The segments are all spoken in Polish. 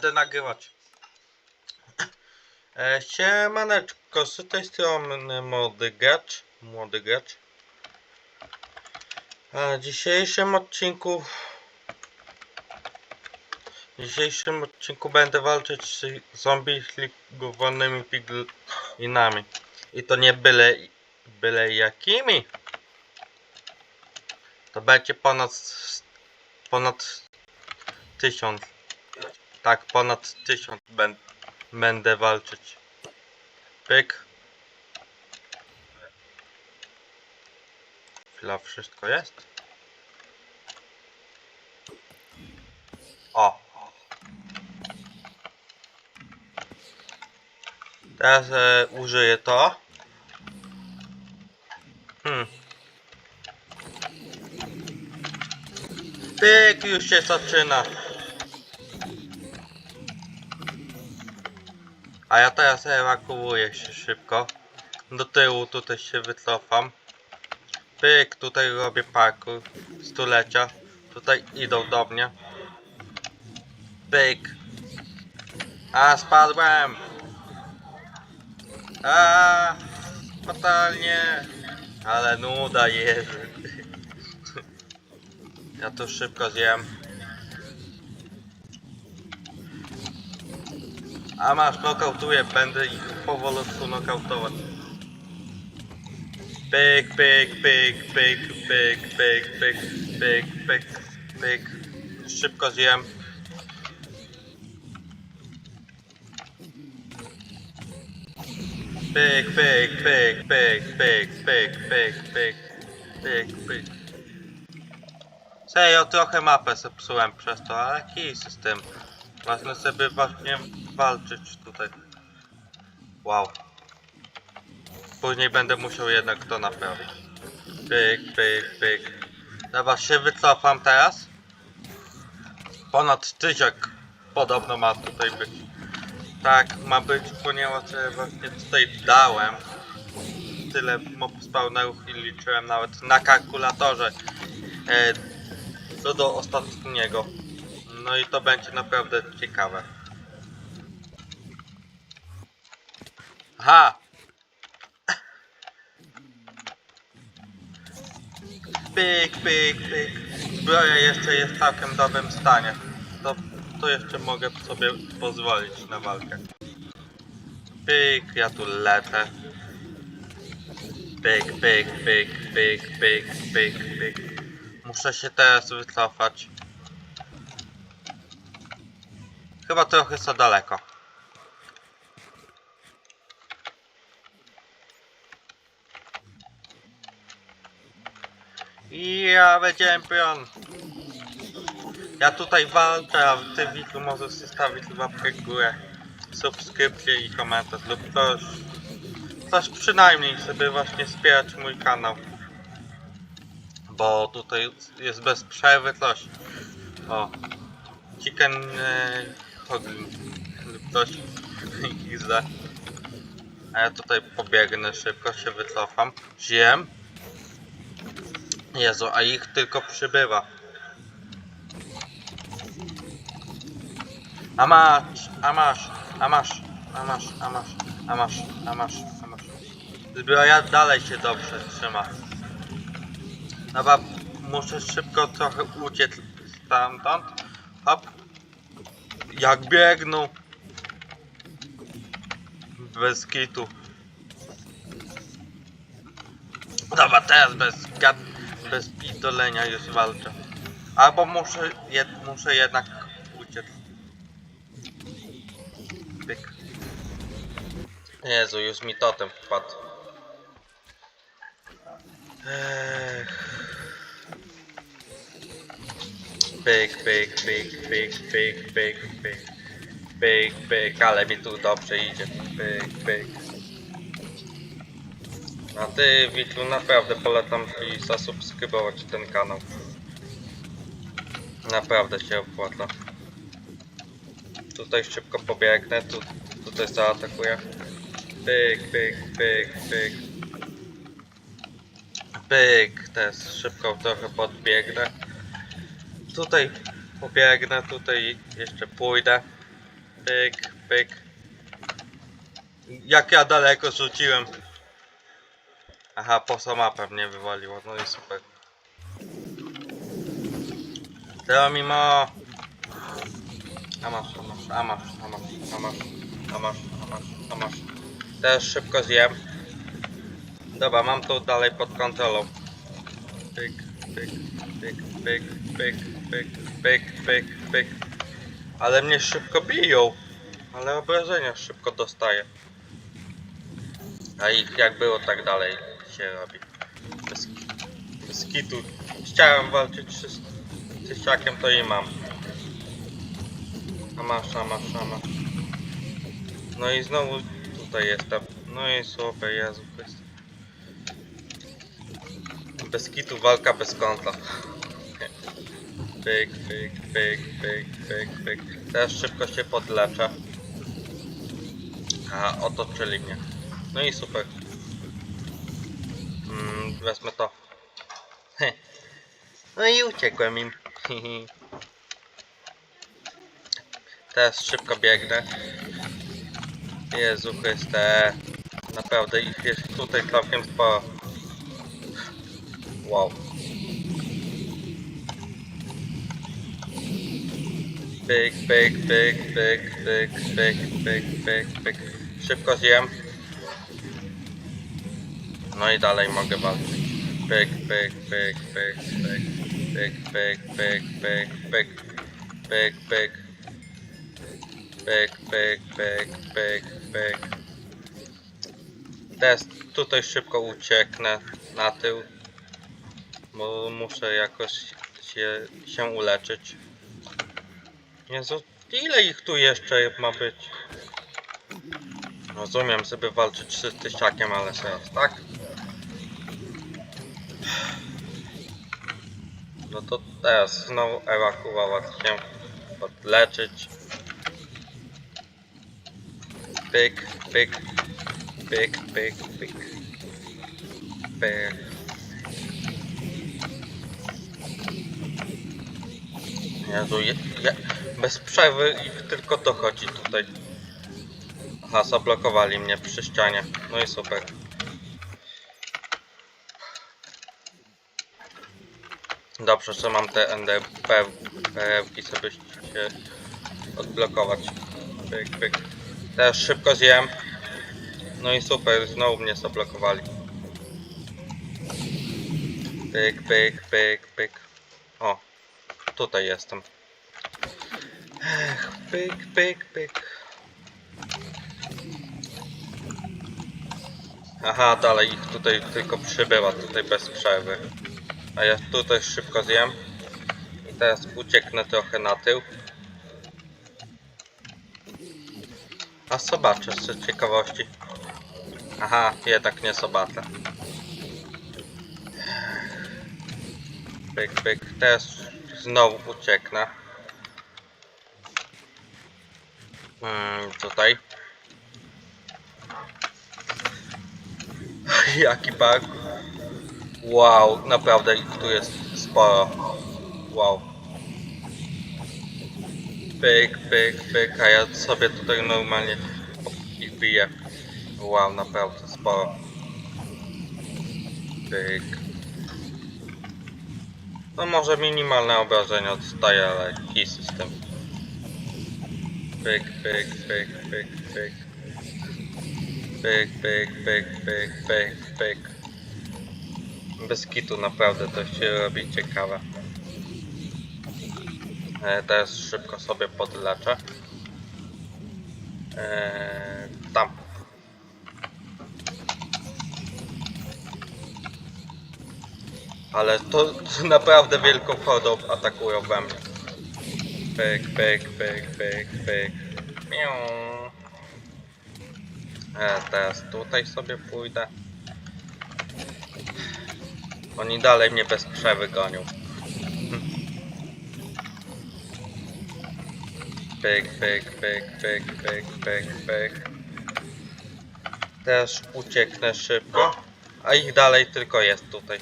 będę nagrywać. E, siemaneczko, z tej strony młody gracz, młody gracz. A w dzisiejszym odcinku w dzisiejszym odcinku będę walczyć z zombie zligowanymi piglinami. I to nie byle, byle jakimi. To będzie ponad ponad tysiąc. Tak, ponad tysiąc ben, będę walczyć. Pyk. Chwila, wszystko jest? O! Teraz e, użyję to. Hmm. Pyk, już się zaczyna. A ja teraz ewakuuję się szybko. Do tyłu tutaj się wycofam. Pyk, tutaj robię parkour. Stulecia. Tutaj idą do mnie. Pyk. A, spadłem. A, fatalnie. Ale nuda jest. Ja to szybko zjem. A masz, nokautuję, będę ich powolutku nokautować. Pyk, pyk, pyk, pyk, pyk, pyk, pyk, pyk, pyk, pyk. Szybko zjem. Pyk, pyk, pyk, pyk, pyk, pyk, pyk, pyk, pyk, pyk. Serio, trochę mapę zepsułem przez to, ale jaki system? Ważne sobie właśnie walczyć tutaj. Wow. Później będę musiał jednak to naprawić. Pyk, pyk, pyk. Dobra, się wycofam teraz. Ponad tysiak podobno ma tutaj być. Tak, ma być, ponieważ właśnie tutaj dałem tyle mob spawnerów i liczyłem nawet na kalkulatorze e, co do ostatniego. No i to będzie naprawdę ciekawe. Aha! Pyk, pyk, pyk. Zbroja jeszcze jest w całkiem dobrym stanie. To, to jeszcze mogę sobie pozwolić na walkę. Pyk, ja tu lecę. Pyk, pyk, pyk, pyk, pyk, pyk, pyk. Muszę się teraz wycofać. Chyba trochę za daleko. Ja będzie champion. Ja tutaj walczę, a ty Wiku możesz zostawić łapkę w górę, subskrypcję i komentarz lub coś, coś przynajmniej, żeby właśnie wspierać mój kanał. Bo tutaj jest bez przerwy coś. O, chicken e, hoglin lub coś. A ja tutaj pobiegnę szybko, się wycofam. Zjem. Jezu, a ich tylko przybywa. A masz, a masz, a masz, a masz, a masz, a masz, a masz, a masz. Dalej się dobrze trzyma. Dobra, muszę szybko trochę uciec stamtąd. Hop. Jak biegną. Bez kitu. Dobra, teraz bez gad... bez pitolenia już walczę. Albo muszę, jed, muszę jednak uciec. Pyk. Jezu, już mi totem wpadł. Ech. Pyk, pyk, pyk, pyk, pyk, pyk, pyk. Pyk, pyk, ale mi tu dobrze idzie. Pyk, pyk. A ty, Witlu, naprawdę polecam ci zasubskrybować ten kanał. Naprawdę się opłaca. Tutaj szybko pobiegnę, tu, tutaj zaatakuję. Pyk, pyk, pyk, pyk. Pyk, też szybko trochę podbiegnę. Tutaj pobiegnę, tutaj jeszcze pójdę. Pyk, pyk. Jak ja daleko rzuciłem. Aha, poza mapę mnie wywaliło, no i super. Teraz mimo... A masz, a masz, a masz, a masz, a masz, a masz, a masz, a masz. Teraz szybko zjem. Dobra, mam to dalej pod kontrolą. Pyk, pyk, pyk, pyk, pyk, pyk, pyk, pyk, pyk. Ale mnie szybko biją. Ale obrażenia szybko dostaję. A ich jak było, tak dalej się robi. Bez, bez kitu. Chciałem walczyć z tysiakiem, to i mam. A masz, a masz, a masz. No i znowu tutaj jestem. No i super, Jezu Chryste. Bez kitu walka bez konta. Pyk, pyk, pyk, pyk, pyk, pyk. Teraz szybko się podleczę. A, otoczyli mnie. No i super. Wezmę to. No i uciekłem im. Teraz szybko biegnę. Jezu Chryste. Naprawdę ich jest tutaj całkiem sporo. Wow. Pyk, pyk, pyk, pyk, pyk, pyk, pyk, pyk, pyk. Szybko zjem. No i dalej mogę walczyć. Pyk, pyk, pyk, pyk, pyk, pyk, pyk, pyk, pyk, pyk, pyk, pyk. Pyk, pyk, pyk, pyk, pyk. Teraz tutaj szybko ucieknę na tył. Bo muszę jakoś się, się uleczyć. Jezu, ile ich tu jeszcze ma być? Rozumiem, żeby walczyć z tysiakiem, ale sens, tak? No to teraz znowu ewakuować się, podleczyć. Pyk, pyk, pyk, pyk, pyk. Pyk. Jezu, je, je, bez przerwy ich tylko dochodzi tutaj. Aha, zablokowali mnie przy ścianie. No i super. Dobrze, że mam te NDP-ki sobie się odblokować. Pyk, pyk. Teraz szybko zjem. No i super, znowu mnie zablokowali. Pyk, pyk, pyk, pyk. O, tutaj jestem. Ech, pyk, pyk, pyk. Aha, dalej ich tutaj tylko przybyła, tutaj bez przerwy. A ja tutaj szybko zjem. I teraz ucieknę trochę na tył. A zobaczę z ciekawości. Aha, jednak nie zobaczę. Pyk, pyk. Teraz znowu ucieknę. Mm, tutaj. Jaki bug. Wow, naprawdę ich tu jest sporo. Wow. Pyk, pyk, pyk, a ja sobie tutaj normalnie ich biję. Wow, naprawdę sporo. Pyk. No może minimalne obrażenia odstaje, ale key system. Pyk, pyk, pyk, pyk, pyk. Pyk, pyk, pyk, pyk, pyk, pyk. Bez kitu naprawdę to się robi ciekawe. E, teraz szybko sobie podleczę. E, tam. Ale to, to naprawdę wielką hordą atakują we mnie. Pyk, pyk, pyk, pyk, pyk. Miau. E, teraz tutaj sobie pójdę. Oni dalej mnie bez przerwy gonią. Pyk, pyk, pyk, pyk, pyk, pyk, pyk. Też ucieknę szybko. A ich dalej tylko jest tutaj.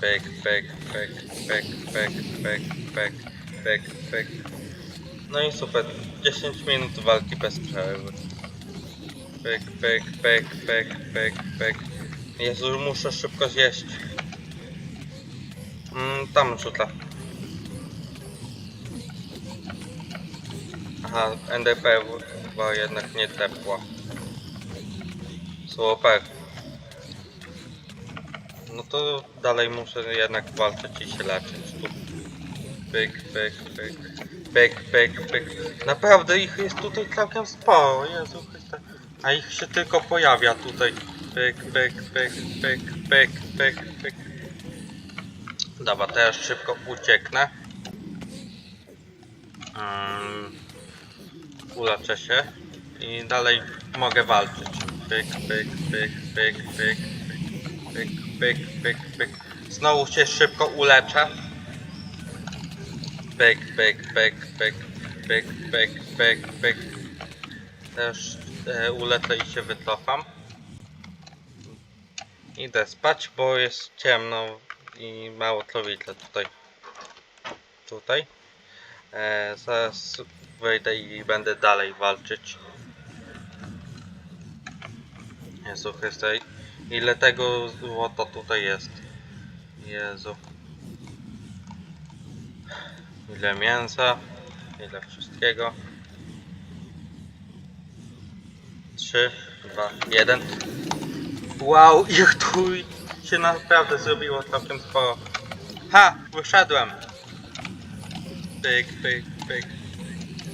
Pyk, pyk, pyk, pyk, pyk, pyk, pyk, pyk, pyk. No i super, 10 minut walki bez przerwy. Pyk, pyk, pyk, pyk, pyk, pyk. Jezu, muszę szybko zjeść. Mm, tam rzuca. Aha, NDP chyba jednak nie tepła. Super. No to dalej muszę jednak walczyć i się leczyć tu. Pyk, pyk, pyk. Pyk, pyk, pyk. Naprawdę ich jest tutaj całkiem sporo, Jezu Chryste. A ich się tylko pojawia tutaj. Pyk, pyk, pyk, pyk, pyk, pyk, pyk. Dobra, teraz szybko ucieknę. Um, się i dalej mogę walczyć. Pyk, pyk, pyk, pyk, pyk, pyk, pyk, pyk, pyk. Znowu się szybko uleczę. Pyk, pyk, pyk, pyk, pyk, pyk, pyk, pyk. Też e, ulecę i się wycofam. Idę spać, bo jest ciemno i mało co widzę tutaj. Tutaj. E, zaraz wejdę i będę dalej walczyć. Jezu Chryste, ile tego złota tutaj jest? Jezu. Ile mięsa, ile wszystkiego. 3, 2, 1. Wow, ich tu się naprawdę zrobiło całkiem sporo. Ha! Wyszedłem! Pyk, pyk, pyk.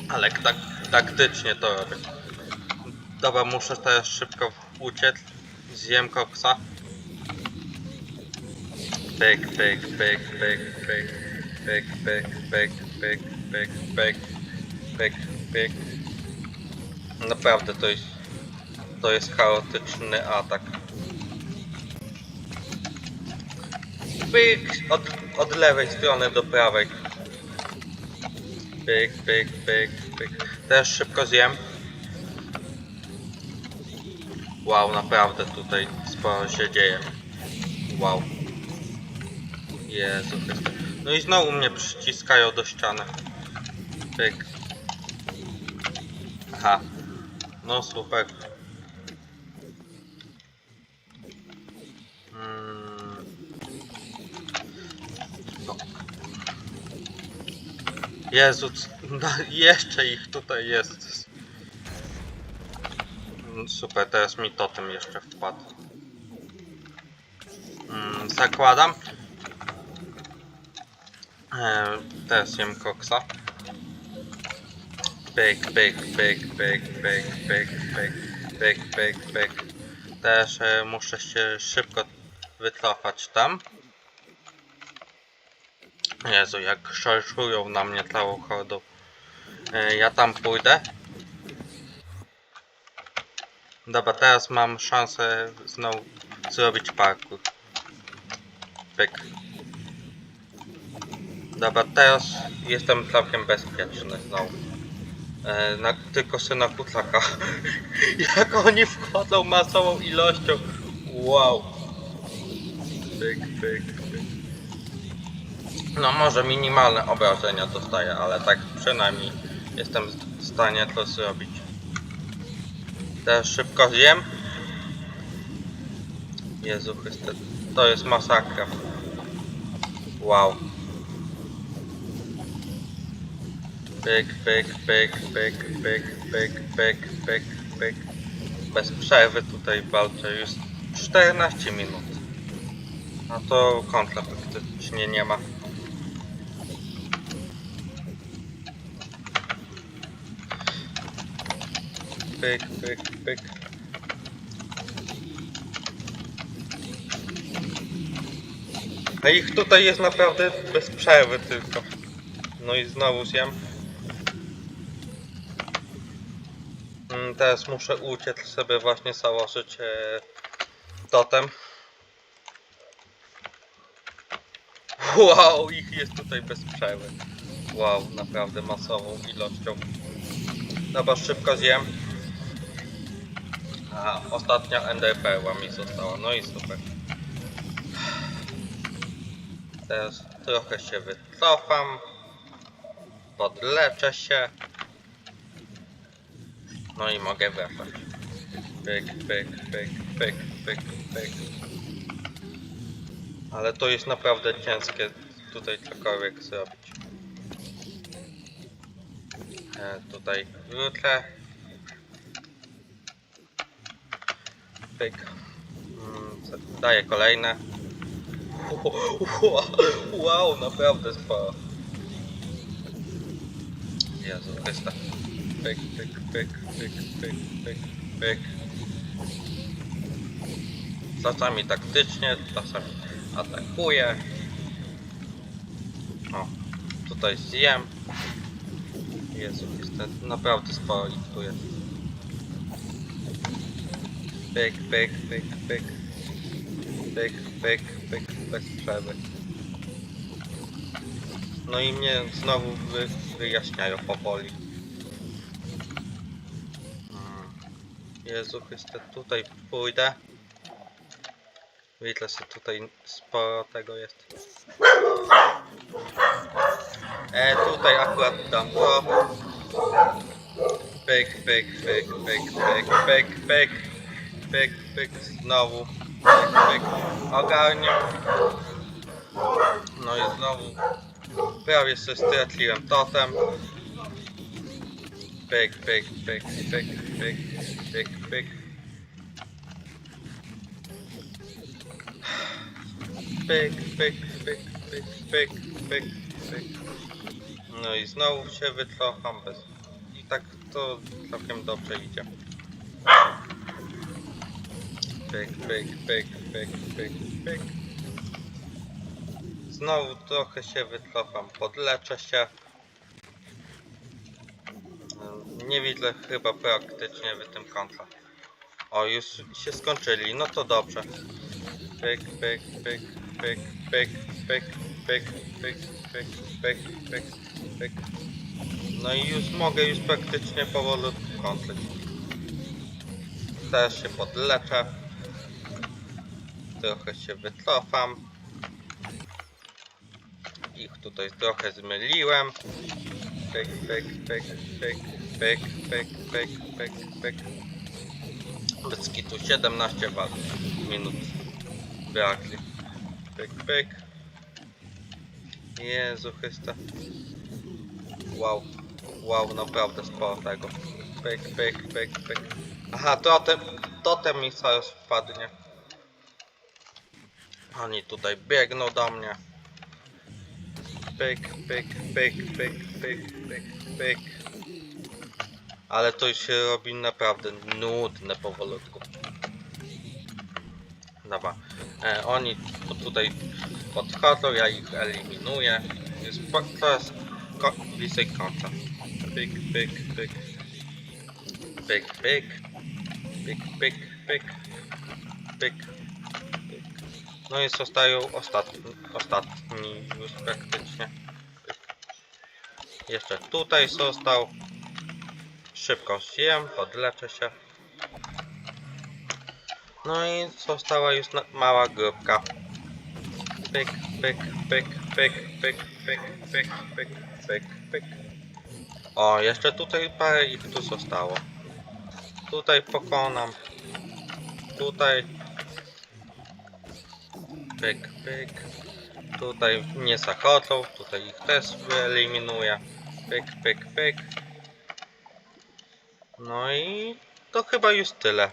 Ale tak taktycznie to robię. Dobra, muszę teraz szybko uciec. Zjem koksa. Pyk, pyk, pyk, pyk, pyk. Pyk, pyk, pyk, pyk, pyk, pyk, pyk, pyk. Naprawdę to jest to jest chaotyczny atak. Pyk od, od lewej strony do prawej. Pyk, pyk, pyk, pyk. Też szybko zjem. Wow, naprawdę tutaj sporo się dzieje. Wow. Jezu Chryste. No i znowu mnie przyciskają do ściany. Pyk. Aha. No super. Jezu, no, jeszcze ich tutaj jest. Mm, Super, teraz mi totem jeszcze wpadł. Mm, zakładam. E, teraz jem koksa. Pyk, pyk, pyk, pyk, pyk, pyk, pyk, pyk, pyk, pyk. Też e, muszę się szybko wycofać tam. Jezu, jak szarżują na mnie całą hordą. E, ja tam pójdę. Dobra, teraz mam szansę znowu zrobić parkour. Pyk. Dobra, teraz jestem całkiem bezpieczny znowu. E, na, tylko syna kutlaka. Jak oni wchodzą masową ilością. Wow. Pyk, pyk. No może minimalne obrażenia dostaję, ale tak przynajmniej jestem w stanie to zrobić. Teraz szybko zjem. Jezu Chryste, to jest masakra. Wow. Pyk, pyk, pyk, pyk, pyk, pyk, pyk, pyk, pyk. Bez przerwy tutaj walczę już 14 minut. A to kontra praktycznie nie ma. Pyk, pyk, pyk. A ich tutaj jest naprawdę bez przerwy tylko. No i znowu zjem. Mm, Teraz muszę uciec sobie właśnie założyć e, totem. Wow, ich jest tutaj bez przerwy. Wow, naprawdę masową ilością. Dobra, szybko zjem. A, ostatnia NDP mi została, no i super. Teraz trochę się wycofam. podleczę się. No i mogę wracać. Pyk, pyk, pyk, pyk, pyk, pyk. Ale to jest naprawdę ciężkie tutaj cokolwiek zrobić. E, tutaj wrócę. Pyk. Mm, daję kolejne. Wow, naprawdę sporo. Jezu Chrysta. Pyk, pyk, pyk, pyk, pyk, pyk, pyk. Czasami taktycznie, czasami atakuję. O, tutaj zjem. Jezu Chryste, naprawdę ich tu jest. Pyk, pyk, pyk, pyk. Pyk, pyk, pyk, bez przerwy. No i mnie znowu wy, wyjaśniają powoli. Mm. Jezu Chryste, tutaj pójdę. Widzę, że tutaj sporo tego jest. E, tutaj akurat dam to. Pyk, pyk, pyk, pyk, pyk, pyk, pyk, pyk, pyk, znowu. Pyk, pyk. Ogarnię. No i znowu prawie się straciłem totem. Pyk, pyk, pyk, pyk, pyk, pyk, pyk. Pyk, pyk, pyk, pyk, pyk, pyk, pyk. No i znowu się wycofam bez... I tak to całkiem dobrze idzie. Pyk, pyk, pyk, pyk, pyk, pyk. Znowu trochę się wycofam, podleczę się. Mm, Nie widzę chyba praktycznie w tym końca. O, już się skończyli, no to dobrze. Pyk, pyk, pyk, pyk, pyk, pyk, pyk, pyk, pyk, pyk, pyk, pyk. No i już mogę już praktycznie powolutku kończyć. Też się podleczę. Trochę się wycofam. Ich tutaj trochę zmyliłem. Pyk, pyk, pyk, pyk, pyk, pyk, pyk, pyk, pyk. Bez kitu 17 wal minut brakli. Pyk. Jezu Chryste. Wow. Wow, naprawdę sporo tego. Pyk, pyk, pyk, pyk. Aha, totem, totem mi zaraz wpadnie. Oni tutaj biegną do mnie. Pyk, pyk, pyk, pyk, pyk, pyk, pyk. Ale to się robi naprawdę nudne powolutku. Dobra. E, oni tu- tutaj podchodzą, ja ich eliminuję. Jest to jest ko bliżej końca. Pyk, pyk. Pyk, pyk. Pyk, pyk, pyk. Pyk. pyk. No i zostają ostatni, ostatni już praktycznie. Jeszcze tutaj został. Szybko zjem, podleczę się. No i została już mała grupka. Pyk, pyk, pyk, pyk, pyk, pyk, pyk, pyk, pyk, pyk. O, jeszcze tutaj parę ich tu zostało. Tutaj pokonam. Tutaj. Pyk, pyk. Tutaj nie zachodzą, tutaj ich też wyeliminuję. Pyk, pyk, pyk. No i to chyba już tyle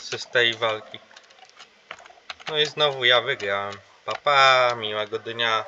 z tej walki. No i znowu ja wygrałem. Papa, pa, miłego dnia.